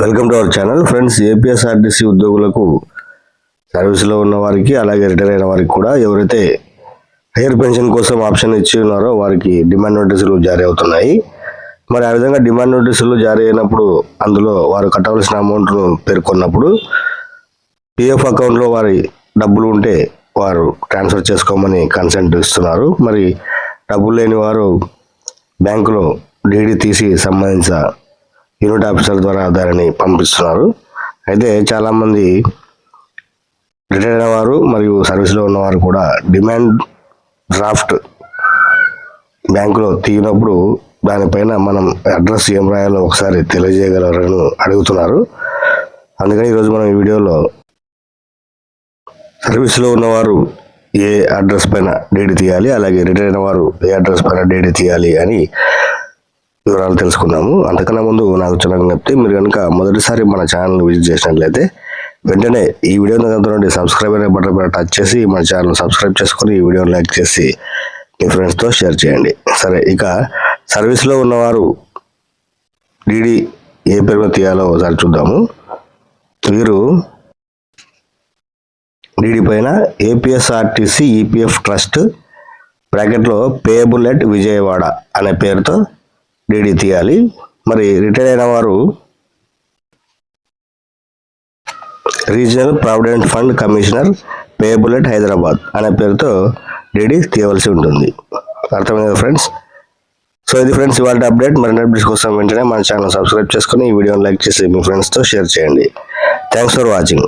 Welcome to our channel. Friends APSRTC ఉద్యోగులకు సర్వీస్లో ఉన్న వారికి అలాగే రిటైర్ అయిన వారికి కూడా ఎవరైతే హైయర్ పెన్షన్ కోసం ఆప్షన్ ఇచ్చి ఉన్నారో వారికి డిమాండ్ నోటీసులు జారీ అవుతున్నాయి. మరి ఆ విధంగా డిమాండ్ నోటీసులు జారీ అయినప్పుడు అందులో వారు కట్టవలసిన అమౌంట్ను పేర్కొన్నప్పుడు పిఎఫ్ అకౌంట్లో వారి డబ్బులు ఉంటే వారు ట్రాన్స్ఫర్ చేసుకోమని కన్సెంట్ ఇస్తున్నారు. మరి డబ్బులు లేని వారు బ్యాంకులో డీడీ తీసి సంబంధించిన యూనిట్ ఆఫీసర్ ద్వారా దానిని పంపిస్తున్నారు. అయితే చాలామంది రిటైర్ అయిన వారు మరియు సర్వీస్లో ఉన్నవారు కూడా డిమాండ్ డ్రాఫ్ట్ బ్యాంకులో తీయనప్పుడు దానిపైన మనం అడ్రస్ ఏం రాయాలో ఒకసారి తెలియజేయగలరని అడుగుతున్నారు. అందుకని ఈరోజు మనం ఈ వీడియోలో సర్వీస్లో ఉన్నవారు ఏ అడ్రస్ పైన డేట్ తీయాలి అలాగే రిటైర్ అయిన వారు ఏ అడ్రస్ పైన డేట్ తీయాలి అని వివరాలు తెలుసుకుందాము. అంతకన్నా ముందు నాకు చిన్న చెప్తే మీరు కనుక మొదటిసారి మన ఛానల్ విజిట్ చేసినట్లయితే వెంటనే ఈ వీడియో నుండి సబ్స్క్రైబ్ అనే బటన్ పైన టచ్ చేసి మన ఛానల్ సబ్స్క్రైబ్ చేసుకొని ఈ వీడియోని లైక్ చేసి మీ ఫ్రెండ్స్తో షేర్ చేయండి. సరే ఇక సర్వీస్లో ఉన్నవారు డీడీ ఏ పేరు తీయాలో ఒకసారి చూద్దాము. వీరు డీడీ పైన ఏపీఎస్ఆర్టీసీ ఈపీఎఫ్ ట్రస్ట్ బ్రాకెట్లో పేబుల్ ఎట్ విజయవాడ అనే పేరుతో డీడీ తీయాలి. మరి రిటైర్ అయిన వారు regional provident fund commissioner payable at Hyderabad అనే పేరుతో డీడీ తీయవలసి ఉంటుంది. అర్థమైంది ఫ్రెండ్స్? సో ఇది ఫ్రెండ్స్ ఇవాళ అప్డేట్. మరిన్ని అప్డేట్స్ కోసం వెంటనే మన ఛానల్ సబ్స్క్రైబ్ చేసుకొని ఈ వీడియోని లైక్ చేసి మీ ఫ్రెండ్స్తో షేర్ చేయండి. Thanks for watching